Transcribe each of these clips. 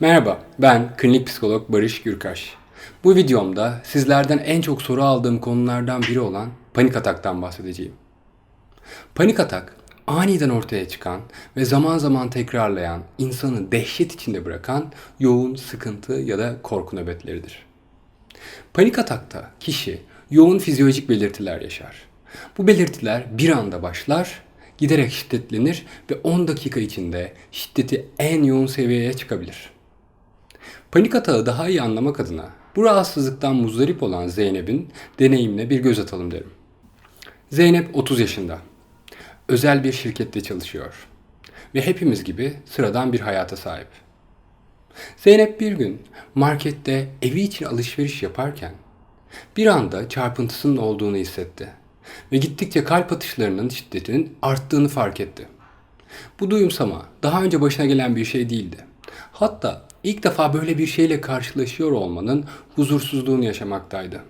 Merhaba, ben klinik psikolog Barış Gürkaş. Bu videomda sizlerden en çok soru aldığım konulardan biri olan panik ataktan bahsedeceğim. Panik atak, aniden ortaya çıkan ve zaman zaman tekrarlayan, insanı dehşet içinde bırakan yoğun sıkıntı ya da korku nöbetleridir. Panik atakta kişi yoğun fizyolojik belirtiler yaşar. Bu belirtiler bir anda başlar, giderek şiddetlenir ve 10 dakika içinde şiddeti en yoğun seviyeye çıkabilir. Panik atağı daha iyi anlamak adına bu rahatsızlıktan muzdarip olan Zeynep'in deneyimine bir göz atalım derim. Zeynep 30 yaşında. Özel bir şirkette çalışıyor. Ve hepimiz gibi sıradan bir hayata sahip. Zeynep bir gün markette evi için alışveriş yaparken bir anda çarpıntısının olduğunu hissetti ve gittikçe kalp atışlarının şiddetinin arttığını fark etti. Bu duyumsama daha önce başına gelen bir şey değildi. Hatta ilk defa böyle bir şeyle karşılaşıyor olmanın huzursuzluğunu yaşamaktaydı.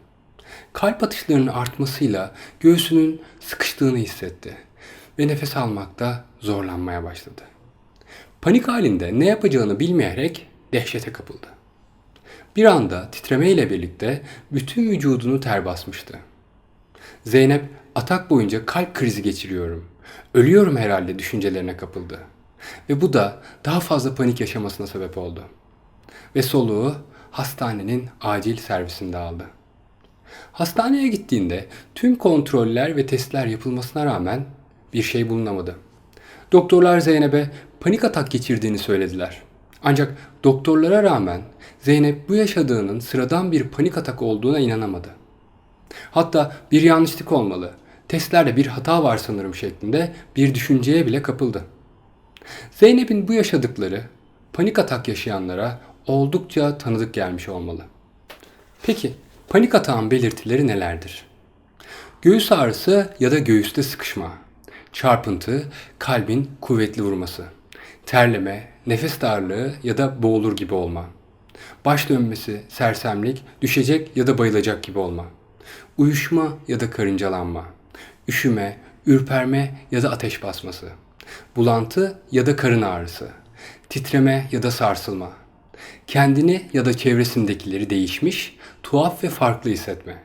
Kalp atışlarının artmasıyla göğsünün sıkıştığını hissetti ve nefes almakta zorlanmaya başladı. Panik halinde ne yapacağını bilmeyerek dehşete kapıldı. Bir anda titremeyle birlikte bütün vücudunu ter basmıştı. Zeynep atak boyunca kalp krizi geçiriyorum. Ölüyorum herhalde düşüncelerine kapıldı. Ve bu da daha fazla panik yaşamasına sebep oldu. Ve soluğu hastanenin acil servisinde aldı. Hastaneye gittiğinde tüm kontroller ve testler yapılmasına rağmen bir şey bulunamadı. Doktorlar Zeynep'e panik atak geçirdiğini söylediler. Ancak doktorlara rağmen Zeynep bu yaşadığının sıradan bir panik atak olduğuna inanamadı. Hatta bir yanlışlık olmalı, testlerde bir hata var sanırım şeklinde bir düşünceye bile kapıldı. Zeynep'in bu yaşadıkları panik atak yaşayanlara oldukça tanıdık gelmiş olmalı. Peki panik atağın belirtileri nelerdir? Göğüs ağrısı ya da göğüste sıkışma, çarpıntı, kalbin kuvvetli vurması, terleme, nefes darlığı ya da boğulur gibi olma, baş dönmesi, sersemlik, düşecek ya da bayılacak gibi olma, uyuşma ya da karıncalanma, üşüme, ürperme ya da ateş basması, bulantı ya da karın ağrısı, titreme ya da sarsılma, kendini ya da çevresindekileri değişmiş, tuhaf ve farklı hissetme,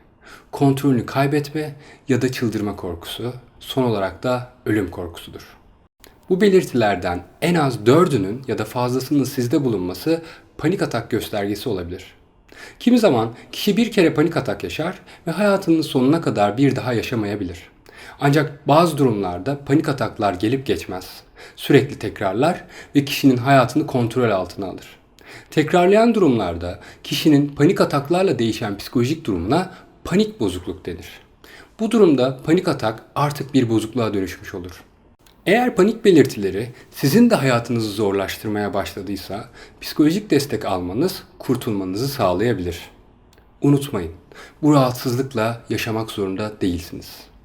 kontrolünü kaybetme ya da çıldırma korkusu, son olarak da ölüm korkusudur. Bu belirtilerden en az dördünün ya da fazlasının sizde bulunması panik atak göstergesi olabilir. Kimi zaman kişi bir kere panik atak yaşar ve hayatının sonuna kadar bir daha yaşamayabilir. Ancak bazı durumlarda panik ataklar gelip geçmez. Sürekli tekrarlar ve kişinin hayatını kontrol altına alır. Tekrarlayan durumlarda kişinin panik ataklarla değişen psikolojik durumuna panik bozukluk denir. Bu durumda panik atak artık bir bozukluğa dönüşmüş olur. Eğer panik belirtileri sizin de hayatınızı zorlaştırmaya başladıysa psikolojik destek almanız kurtulmanızı sağlayabilir. Unutmayın, bu rahatsızlıkla yaşamak zorunda değilsiniz.